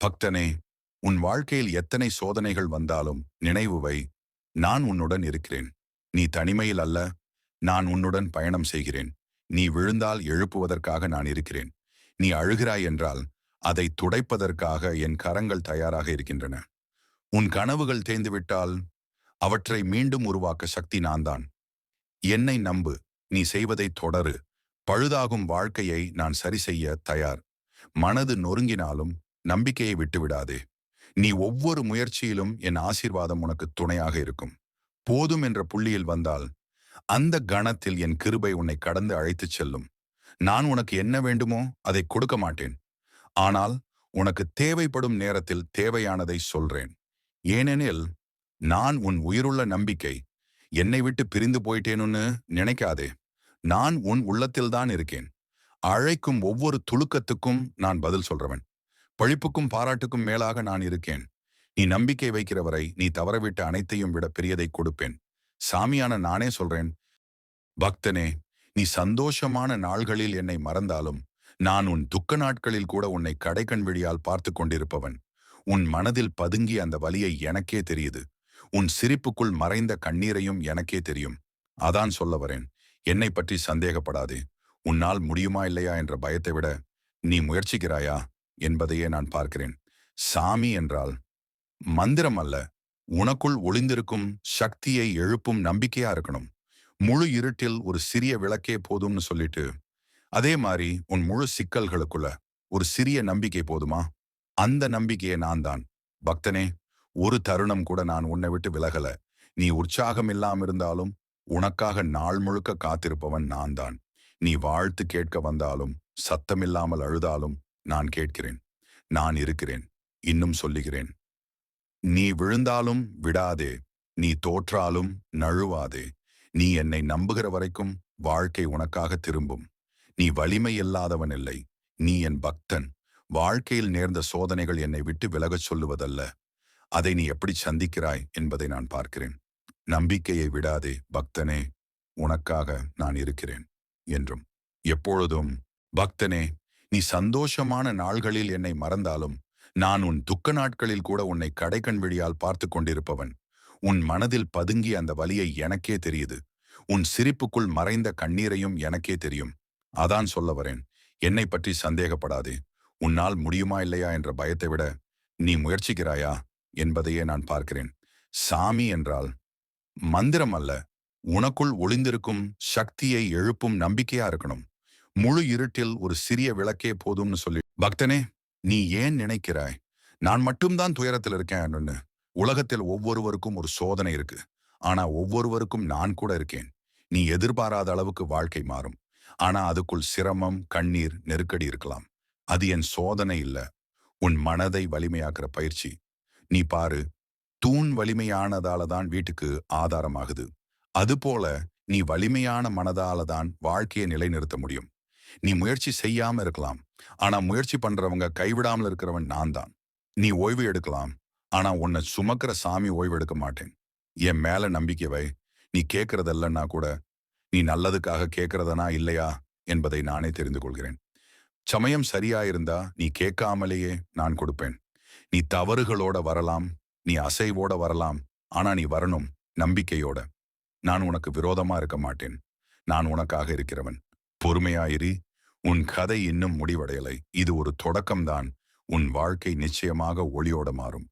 பக்தனே உன் வாழ்க்கையில் எத்தனை சோதனைகள் வந்தாலும் நினைவு வை நான் உன்னுடன் இருக்கிறேன். நீ தனிமையில் அல்ல நான் உன்னுடன் பயணம் செய்கிறேன். நீ விழுந்தால் எழுப்புவதற்காக நான் இருக்கிறேன். நீ அழுகிறாய் என்றால் அதை துடைப்பதற்காக என் கரங்கள் தயாராக இருக்கின்றன. உன் கனவுகள் தேய்ந்துவிட்டால் அவற்றை மீண்டும் உருவாக்க சக்தி நான்தான். என்னை நம்பு நீ செய்வதை தொடரு. பழுதாகும் வாழ்க்கையை நான் சரி செய்ய தயார். மனது நொறுங்கினாலும் நம்பிக்கையை விட்டுவிடாதே. நீ ஒவ்வொரு முயற்சியிலும் என் ஆசீர்வாதம் உனக்கு துணையாக இருக்கும். போதும் என்ற புள்ளியில் வந்தால் அந்த கணத்தில் என் கிருபை உன்னை கடந்து அழைத்துச் செல்லும். நான் உனக்கு என்ன வேண்டுமோ அதை கொடுக்க மாட்டேன். ஆனால் உனக்கு தேவைப்படும் நேரத்தில் தேவையானதை சொல்றேன். ஏனெனில் நான் உன் உயிருள்ள நம்பிக்கை. என்னை விட்டு பிரிந்து போயிட்டேனுன்னு நினைக்காதே. நான் உன் உள்ளத்தில்தான் இருக்கேன். அழைக்கும் ஒவ்வொரு துளுக்கத்துக்கும் நான் பதில் சொல்றவன். பழிப்புக்கும் பாராட்டுக்கும் மேலாக நான் இருக்கேன். நீ நம்பிக்கை வைக்கிறவரை நீ தவறவிட்ட அனைத்தையும் விட பெரியதை கொடுப்பேன். சாமியான நானே சொல்றேன் பக்தனே நீ சந்தோஷமான நாள்களில் என்னை மறந்தாலும் நான் உன் துக்க நாட்களில் கூட உன்னை கடைக்கண் விழியால் பார்த்து கொண்டிருப்பவன். உன் மனதில் பதுங்கி அந்த வலியை எனக்கே தெரியுது. உன் சிரிப்புக்குள் மறைந்த கண்ணீரையும் எனக்கே தெரியும். அதான் சொல்ல வரேன் என்னை பற்றி சந்தேகப்படாதே. உன்னால் முடியுமா இல்லையா என்ற பயத்தை விட நீ முயற்சிக்கிறாயா? என்பதையே நான் பார்க்கிறேன். சாமி என்றால் மந்திரம் அல்ல. உனக்குள் ஒளிந்திருக்கும் சக்தியை எழுப்பும் நம்பிக்கையா இருக்கணும். முழு இருட்டில் ஒரு சிறிய விளக்கே போதும்னு சொல்லிட்டு அதே மாதிரி உன் முழு சிக்கல்களுக்குள்ள ஒரு சிறிய நம்பிக்கை போதுமா? அந்த நம்பிக்கையை நான் தான். பக்தனே ஒரு தருணம் கூட நான் உன்னை விட்டு விலகல. நீ உற்சாகம் இல்லாம இருந்தாலும் உனக்காக நாள் முழுக்க காத்திருப்பவன் நான் தான். நீ வாழ்த்து கேட்க வந்தாலும் சத்தமில்லாமல் அழுதாலும் நான் கேட்கிறேன் நான் இருக்கிறேன் இன்னும் சொல்லுகிறேன். நீ விழுந்தாலும் விடாதே நீ தோற்றாலும் நழுவாதே. நீ என்னை நம்புகிற வரைக்கும் வாழ்க்கை உனக்காக திரும்பும். நீ வலிமை இல்லாதவன் இல்லை நீ என் பக்தன். வாழ்க்கையில் நேர்ந்த சோதனைகள் என்னை விட்டு விலகச் சொல்லுவதல்ல. அதை நீ எப்படி சந்திக்கிறாய் என்பதை நான் பார்க்கிறேன். நம்பிக்கையை விடாதே பக்தனே உனக்காக நான் இருக்கிறேன் என்றும். எப்பொழுதும் பக்தனே நீ சந்தோஷமான நாள்களில் என்னை மறந்தாலும் நான் உன் துக்க நாட்களில் கூட உன்னை கடைக்கண் விழியால் பார்த்து கொண்டிருப்பவன். உன் மனதில் பதுங்கி அந்த வலியை எனக்கே தெரியுது. உன் சிரிப்புக்குள் மறைந்த கண்ணீரையும் எனக்கே தெரியும். அதான் சொல்ல வரேன். என்னை பற்றி சந்தேகப்படாதே. உன்னால் முடியுமா இல்லையா என்ற பயத்தை விட நீ முயற்சிக்கிறாயா என்பதையே நான் பார்க்கிறேன். சாமி என்றால் மந்திரம் அல்ல. உனக்குள் ஒளிந்திருக்கும் சக்தியை எழுப்பும் நம்பிக்கையா இருக்கணும். முழு இருட்டில் ஒரு சிறிய விளக்கே போதும்னு சொல்லி பக்தனே நீ ஏன் நினைக்கிறாய்? நான் மட்டும்தான் துயரத்தில் இருக்கேன் உலகத்தில் ஒவ்வொருவருக்கும் ஒரு சோதனை இருக்கு. ஆனா ஒவ்வொருவருக்கும் நான் கூட இருக்கேன். நீ எதிர்பாராத அளவுக்கு வாழ்க்கை மாறும். ஆனா அதுக்குள் சிரமம் கண்ணீர் நெருக்கடி இருக்கலாம். அது என் சோதனை இல்ல. உன் மனதை வலிமையாக்குற பயிற்சி. நீ பாரு தூண் வலிமையானதால தான் வீட்டுக்கு ஆதாரமாகுது. அதுபோல நீ வலிமையான மனதால தான் வாழ்க்கையை நிலைநிறுத்த முடியும். நீ முயற்சி செய்யாம இருக்கலாம். ஆனா முயற்சி பண்றவங்க கைவிடாமல் இருக்கிறவன் நான் தான். நீ ஓய்வு எடுக்கலாம். ஆனா உன்னை சுமக்கிற சாமி ஓய்வு எடுக்க மாட்டேன். என் மேல நம்பிக்கை வை. நீ கேட்கறதல்லன்னா கூட நீ நல்லதுக்காக கேட்கறதனா இல்லையா என்பதை நானே தெரிந்து கொள்கிறேன். சமயம் சரியா இருந்தா நீ கேட்காமலேயே நான் கொடுப்பேன். நீ தவறுகளோட வரலாம். நீ அசைவோட வரலாம். ஆனா நீ வரணும் நம்பிக்கையோட. நான் உனக்கு விரோதமா இருக்க மாட்டேன். நான் உனக்காக இருக்கிறவன். பொறுமையாயிரி. உன் கதை இன்னும் முடிவடையலை. இது ஒரு தொடக்கம்தான். உன் வாழ்க்கை நிச்சயமாக ஒளியோட மாறும்.